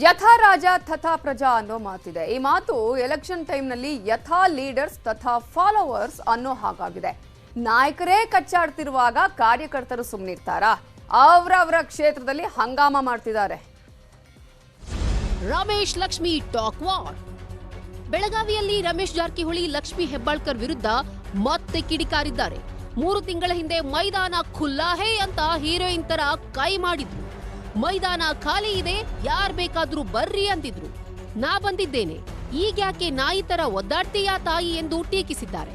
ಯಥಾ ರಾಜ ತಥಾ ಪ್ರಜಾ ಅನ್ನೋ ಮಾತಿದೆ. ಈ ಮಾತು ಎಲೆಕ್ಷನ್ ಟೈಮ್ನಲ್ಲಿ ಯಥಾ ಲೀಡರ್ಸ್ ತಥಾ ಫಾಲೋವರ್ಸ್ ಅನ್ನೋ ಹಾಗಾಗಿದೆ. ನಾಯಕರೇ ಕಚ್ಚಾಡ್ತಿರುವಾಗ ಕಾರ್ಯಕರ್ತರು ಸುಮ್ಮನಿರ್ತಾರಾ ಅವರವರ ಕ್ಷೇತ್ರದಲ್ಲಿ ಹಂಗಾಮ ಮಾಡ್ತಿದ್ದಾರೆ. Ramesh Lakshmi talk war. ಬೆಳಗಾವಿಯಲ್ಲಿ ರಮೇಶ್ ಜಾರಕಿಹೊಳಿ, ಲಕ್ಷ್ಮಿ ಹೆಬ್ಬಾಳ್ಕರ್ ವಿರುದ್ಧ ಮತ್ತೆ ಕಿಡಿಕಾರಿದ್ದಾರೆ. ಮೂರು ತಿಂಗಳ ಹಿಂದೆ ಮೈದಾನ ಖುಲ್ಲಾಹೇ ಅಂತ ಹೀರೋಯಿನ್ ತರ ಕೈ ಮಾಡಿದ್ರು. ಮೈದಾನ ಖಾಲಿ ಇದೆ ಯಾರ್ ಬೇಕಾದ್ರೂ ಬರ್ರಿ ಅಂದಿದ್ರು. ನಾ ಬಂದಿದ್ದೇನೆ. ಈಗ್ಯಾಕೆ ನಾಯಿ ತರ ಒದ್ದಾಡ್ತೀಯಾ ತಾಯಿ ಎಂದು ಟೀಕಿಸಿದ್ದಾರೆ.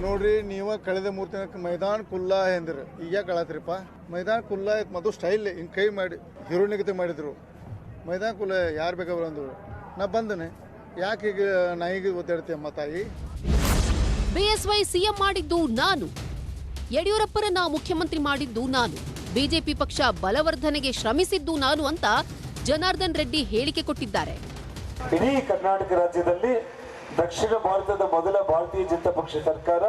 ನೋಡ್ರಿ ನೀವ ಕಳೆದ ಮೂರು ದಿನಕ್ಕೆ ಮೈದಾನ ಕುಲ್ಲಾ ಎಂದ್ರಿ. ಈಗ ಕಳತ್ರಿಪ್ಪ ಮೈದಾನ ಕುಲ್ಲಾ ಐತ್ ಮತ್ತು ಸ್ಟೈಲ್ ಹಿಂಗೆ ಕೈ ಮಾಡಿ ಹೀರೋನಿಗತೆ ಮಾಡಿದ್ರು. ಮೈದಾನ ಕುಲ್ಲ ಯಾರು ಬೇಕಾದ್ರು ಅಂದ್ರು. ನಾ ಬಂದನೆ. ಯಾಕೆ ಈಗ ನಾಯಿಗೆ ಒದ್ದಾಡ್ತೀಯಮ್ಮ ತಾಯಿ? ಬಿಎಸ್ವೈ ಸಿಎಂ ಮಾಡಿದ್ದು ನಾನು. ಯಡಿಯೂರಪ್ಪರನ್ನ ಮುಖ್ಯಮಂತ್ರಿ ಮಾಡಿದ್ದು ನಾನು. ಬಿಜೆಪಿ ಪಕ್ಷ ಬಲವರ್ಧನೆಗೆ ಶ್ರಮಿಸಿದ್ದು ನಾನು ಅಂತ ಜನಾರ್ದನ್ ರೆಡ್ಡಿ ಹೇಳಿಕೆ ಕೊಟ್ಟಿದ್ದಾರೆ. ಇಡೀ ಕರ್ನಾಟಕ ರಾಜ್ಯದಲ್ಲಿ ದಕ್ಷಿಣ ಭಾರತದ ಮೊದಲ ಭಾರತೀಯ ಜನತಾ ಪಕ್ಷ ಸರ್ಕಾರ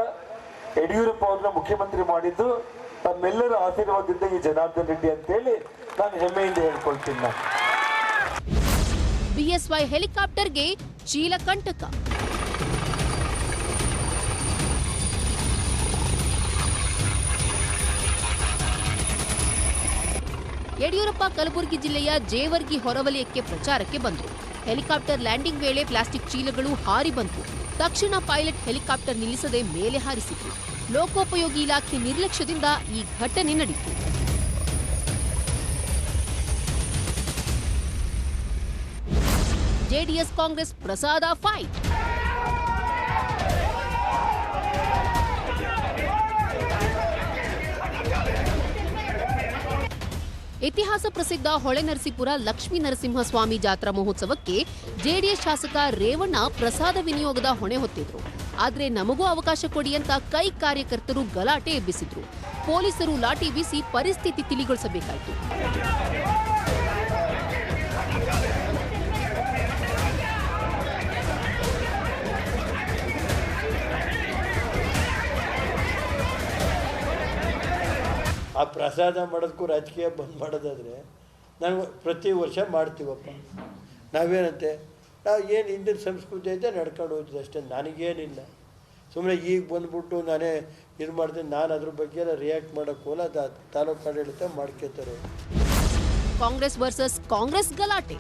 ಯಡಿಯೂರಪ್ಪ ಅವರನ್ನ ಮುಖ್ಯಮಂತ್ರಿ ಮಾಡಿದ್ದು. ತಮ್ಮೆಲ್ಲರ ಆಶೀರ್ವಾದದಿಂದ ಈ ಜನಾರ್ದನ್ ರೆಡ್ಡಿ ಅಂತೇಳಿ ನಾನು ಹೆಮ್ಮೆಯಿಂದ ಹೇಳ್ಕೊಳ್ತೀನಿ. ಬಿಎಸ್ವೈ ಹೆಲಿಕಾಪ್ಟರ್ಗೆ ಚೀಲಕಂಟಕ. ಯಡಿಯೂರಪ್ಪ ಕಲಬುರಗಿ ಜಿಲ್ಲೆಯ ಜೇವರ್ಗಿ ಹೊರವಲಯಕ್ಕೆ ಪ್ರಚಾರಕ್ಕೆ ಬಂದರು. ಹೆಲಿಕಾಪ್ಟರ್ ಲ್ಯಾಂಡಿಂಗ್ ವೇಳೆ ಪ್ಲಾಸ್ಟಿಕ್ ಚೀಲಗಳು ಹಾರಿ ಬಂತು ತಕ್ಷಣ ಪೈಲಟ್ ಹೆಲಿಕಾಪ್ಟರ್ ನಿಲ್ಲಿಸದೆ ಮೇಲೆ ಹಾರಿಸಿತು ಲೋಕೋಪಯೋಗಿ ಇಲಾಖೆ ನಿರ್ಲಕ್ಷ್ಯದಿಂದ ಈ ಘಟನೆ ನಡೆಯಿತು ಜೆಡಿಎಸ್ ಕಾಂಗ್ರೆಸ್ ಪ್ರಸಾದ ಫೈಟ್. ಇತಿಹಾಸ ಪ್ರಸಿದ್ಧ ಹೊಳೆನರಸೀಪುರ ಲಕ್ಷ್ಮೀ ನರಸಿಂಹಸ್ವಾಮಿ ಜಾತ್ರಾ ಮಹೋತ್ಸವಕ್ಕೆ ಜೆಡಿಎಸ್ ಶಾಸಕ ರೇವಣ್ಣ ಪ್ರಸಾದ ವಿನಿಯೋಗದ ಹೊಣೆ ಹೊತ್ತಿದ್ರು. ಆದ್ರೆ ನಮಗೂ ಅವಕಾಶ ಕೊಡಿ ಅಂತ ಕೈ ಕಾರ್ಯಕರ್ತರು ಗಲಾಟೆ ಎಬ್ಬಿಸಿದ್ರು. ಪೊಲೀಸರು ಲಾಠಿ ಬೀಸಿ ಪರಿಸ್ಥಿತಿ ತಿಳಿಗೊಳಿಸಬೇಕಾಯಿತು. ಆ ಪ್ರಸಾದ ಮಾಡೋದಕ್ಕೂ ರಾಜಕೀಯ ಬಂದ್ ಮಾಡೋದಾದರೆ ನಾವು ಪ್ರತಿ ವರ್ಷ ಮಾಡ್ತೀವಪ್ಪ. ನಾವೇನಂತೆ? ನಾವು ಏನು ಹಿಂದಿನ ಸಂಸ್ಕೃತಿ ಐತೆ ನಡ್ಕೊಂಡು ಹೋಗ್ತದೆ ಅಷ್ಟೇ, ನನಗೇನಿಲ್ಲ. ಸುಮ್ಮನೆ ಈಗ ಬಂದ್ಬಿಟ್ಟು ನಾನೇ ಇದು ಮಾಡ್ತೀನಿ, ನಾನು ಅದ್ರ ಬಗ್ಗೆ ಎಲ್ಲ ರಿಯಾಕ್ಟ್ ಮಾಡೋಕ್ಕೆ ಅದು ತಾಲೂಕು ಆಡಳಿತ ಮಾಡ್ಕೋತಾರೆ. ಕಾಂಗ್ರೆಸ್ ವರ್ಸಸ್ ಕಾಂಗ್ರೆಸ್ ಗಲಾಟೆ.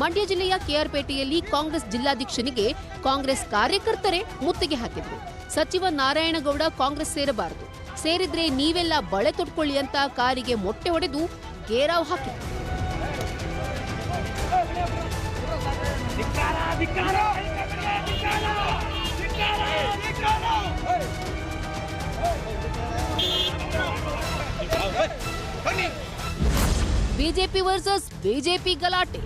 ಮಂಡ್ಯ ಜಿಲ್ಲೆಯ ಕೆಆರ್ಪೇಟೆಯಲ್ಲಿ ಕಾಂಗ್ರೆಸ್ ಜಿಲ್ಲಾಧ್ಯಕ್ಷನಿಗೆ ಕಾಂಗ್ರೆಸ್ ಕಾರ್ಯಕರ್ತರೇ ಮುತ್ತಿಗೆ ಹಾಕಿದ್ರು. ಸಚಿವ ನಾರಾಯಣಗೌಡ ಕಾಂಗ್ರೆಸ್ ಸೇರಬಾರದು. ಸೇರಿದ್ರೆ ನೀವೆಲ್ಲ ಬಳೆ ತೊಟ್ಕೊಳ್ಳಿ ಅಂತ ಕಾರಿಗೆ ಮೊಟ್ಟೆ ಹೊಡೆದು ಗೇರಾವ್ ಹಾಕಿದ್ರು. ಬಿಜೆಪಿ ವರ್ಸಸ್ ಬಿಜೆಪಿ ಗಲಾಟೆ.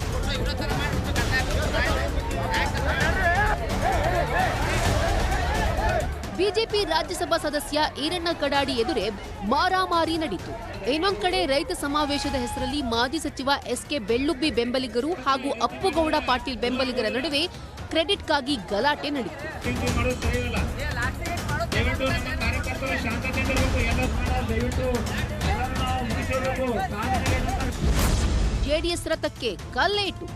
ಬಿಜೆಪಿ ರಾಜ್ಯಸಭಾ ಸದಸ್ಯ ಈರಣ್ಣ ಕಡಾಡಿ ಎದುರೇ ಮಾರಾಮಾರಿ ನಡೆಯಿತು ಇನ್ನೊಂದ್ ಕಡೆ ರೈತ ಸಮಾವೇಶದ ಹೆಸರಲ್ಲಿ ಮಾಜಿ ಸಚಿವ ಎಸ್ಕೆ ಬೆಳ್ಳುಬ್ಬಿ ಬೆಂಬಲಿಗರು ಹಾಗೂ ಅಪ್ಪುಗೌಡ ಪಾಟೀಲ್ ಬೆಂಬಲಿಗರ ನಡುವೆ ಕ್ರೆಡಿಟ್ಗಾಗಿ ಗಲಾಟೆ ನಡೆಯಿತು ಜೆಡಿಎಸ್ ರಥಕ್ಕೆ ಕಲ್ಲೇಟು.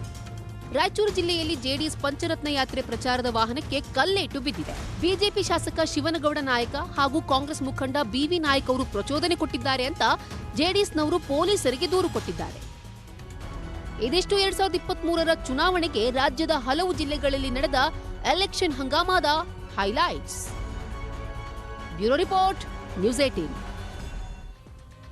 ರಾಯಚೂರು ಜಿಲ್ಲೆಯಲ್ಲಿ ಜೆಡಿಎಸ್ ಪಂಚರತ್ನ ಯಾತ್ರೆ ಪ್ರಚಾರದ ವಾಹನಕ್ಕೆ ಕಲ್ಲೇಟು ಬಿದ್ದಿದೆ. ಬಿಜೆಪಿ ಶಾಸಕ ಶಿವನಗೌಡ ನಾಯಕ ಹಾಗೂ ಕಾಂಗ್ರೆಸ್ ಮುಖಂಡ ಬಿವಿ ನಾಯಕ್ ಅವರು ಪ್ರಚೋದನೆ ಕೊಟ್ಟಿದ್ದಾರೆ ಅಂತ ಜೆಡಿಎಸ್ನವರು ಪೊಲೀಸರಿಗೆ ದೂರು ಕೊಟ್ಟಿದ್ದಾರೆ. ಇದಿಷ್ಟು ಎರಡ್ ಸಾವಿರದ ಇಪ್ಪತ್ತ್ ಮೂರರ ಚುನಾವಣೆಗೆ ರಾಜ್ಯದ ಹಲವು ಜಿಲ್ಲೆಗಳಲ್ಲಿ ನಡೆದ election ಹಂಗಾಮಾದ highlights. Bureau report, news eighteen.